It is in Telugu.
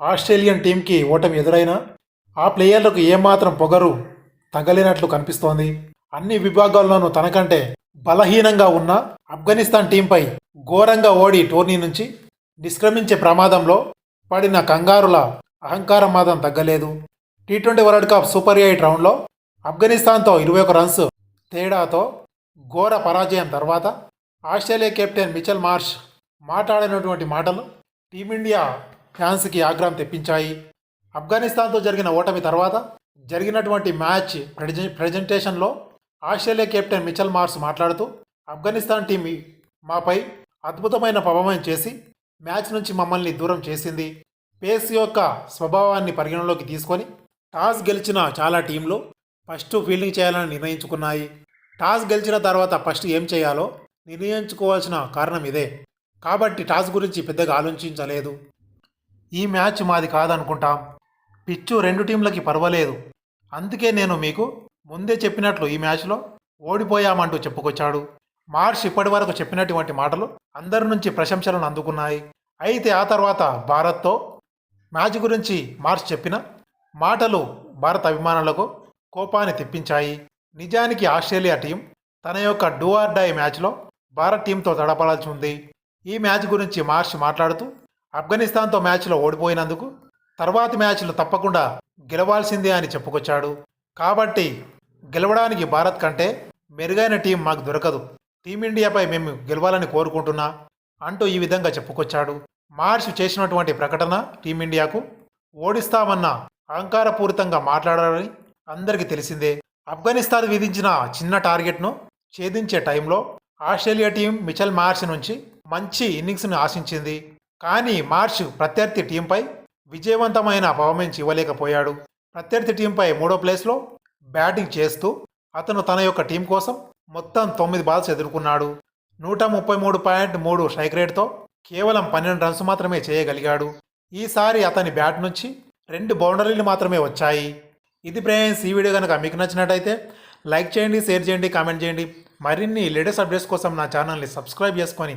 ఆస్ట్రేలియన్ టీంకి ఓటమి ఎదురైనా ఆ ప్లేయర్లకు ఏమాత్రం పొగరు తగ్గలేనట్లు కనిపిస్తోంది. అన్ని విభాగాల్లోనూ తనకంటే బలహీనంగా ఉన్న ఆఫ్ఘనిస్తాన్ టీంపై ఘోరంగా ఓడి టోర్నీ నుంచి నిష్క్రమించే ప్రమాదంలో పడిన కంగారుల అహంకారం మాత్రం తగ్గలేదు. T twenty world cup super eight రౌండ్లో ఆఫ్ఘనిస్తాన్తో ఇరవై ఒక రన్స్ తేడాతో ఘోర పరాజయం తర్వాత ఆస్ట్రేలియా కెప్టెన్ మిచెల్ మార్ష్ మాట్లాడినటువంటి మాటలు టీమిండియా ఫ్యాన్స్కి ఆగ్రహం తెప్పించాయి. ఆఫ్ఘనిస్తాన్తో జరిగిన ఓటమి తర్వాత జరిగినటువంటి మ్యాచ్ ప్రెజె ప్రజెంటేషన్లో ఆస్ట్రేలియా కెప్టెన్ మిచల్ మార్స్ మాట్లాడుతూ ఆఫ్ఘనిస్తాన్ టీం మాపై అద్భుతమైన ప్రభావం చేసి మ్యాచ్ నుంచి మమ్మల్ని దూరం చేసింది. పేస్ యొక్క స్వభావాన్ని పరిగణలోకి తీసుకొని టాస్ గెలిచిన చాలా టీంలు ఫస్ట్ ఫీల్డింగ్ చేయాలని నిర్ణయించుకున్నాయి. టాస్ గెలిచిన తర్వాత ఫస్ట్ ఏం చేయాలో నిర్ణయించుకోవాల్సిన కారణం ఇదే. కాబట్టి టాస్ గురించి పెద్దగా ఆలోచించలేదు. ఈ మ్యాచ్ మాది కాదనుకుంటాం. పిచ్చు రెండు టీంలకి పర్వాలేదు. అందుకే నేను మీకు ముందే చెప్పినట్లు ఈ మ్యాచ్లో ఓడిపోయామంటూ చెప్పుకొచ్చాడు. మార్ష్ ఇప్పటి వరకు చెప్పినటువంటి మాటలు అందరి నుంచి ప్రశంసలను అందుకున్నాయి. అయితే ఆ తర్వాత భారత్తో మ్యాచ్ గురించి మార్ష్ చెప్పిన మాటలు భారత అభిమానులకు కోపాన్ని తెప్పించాయి. నిజానికి ఆస్ట్రేలియా టీం తన యొక్క డూ ఆర్ డై మ్యాచ్లో భారత్ టీంతో తడపడాల్సి ఉంది. ఈ మ్యాచ్ గురించి మార్ష్ మాట్లాడుతూ ఆఫ్ఘనిస్తాన్తో మ్యాచ్లో ఓడిపోయినందుకు తర్వాతి మ్యాచ్లు తప్పకుండా గెలవాల్సిందే అని చెప్పుకొచ్చాడు. కాబట్టి గెలవడానికి భారత్ కంటే మెరుగైన టీం మాకు దొరకదు. టీమిండియాపై మేము గెలవాలని కోరుకుంటున్నా అంటూ ఈ విధంగా చెప్పుకొచ్చాడు. మార్చ్ చేసినటువంటి ప్రకటన టీమిండియాకు ఓడిస్తామన్న అహంకారపూరితంగా మాట్లాడాలని అందరికీ తెలిసిందే. ఆఫ్ఘనిస్తాన్ విధించిన చిన్న టార్గెట్ను ఛేదించే టైంలో ఆస్ట్రేలియా టీం మిచెల్ మార్చ్ నుంచి మంచి ఇన్నింగ్స్ను ఆశించింది. కానీ మార్చ్ ప్రత్యర్థి టీంపై విజయవంతమైన పర్ఫార్మెన్స్ ఇవ్వలేకపోయాడు. ప్రత్యర్థి టీంపై మూడో ప్లేస్లో బ్యాటింగ్ చేస్తూ అతను తన యొక్క టీం కోసం మొత్తం తొమ్మిది బాల్స్ ఎదుర్కొన్నాడు. నూట ముప్పై మూడు పాయింట్ మూడు స్ట్రైక్ రేట్తో కేవలం పన్నెండు రన్స్ మాత్రమే చేయగలిగాడు. ఈసారి అతని బ్యాట్ నుంచి రెండు బౌండరీలు మాత్రమే వచ్చాయి. ఇది ప్రేయన్స్ ఈ వీడియో కనుక మీకు నచ్చినట్టయితే లైక్ చేయండి షేర్ చేయండి కామెంట్ చేయండి. మరిన్ని లేటెస్ట్ అప్డేట్స్ కోసం నా ఛానల్ని సబ్స్క్రైబ్ చేసుకొని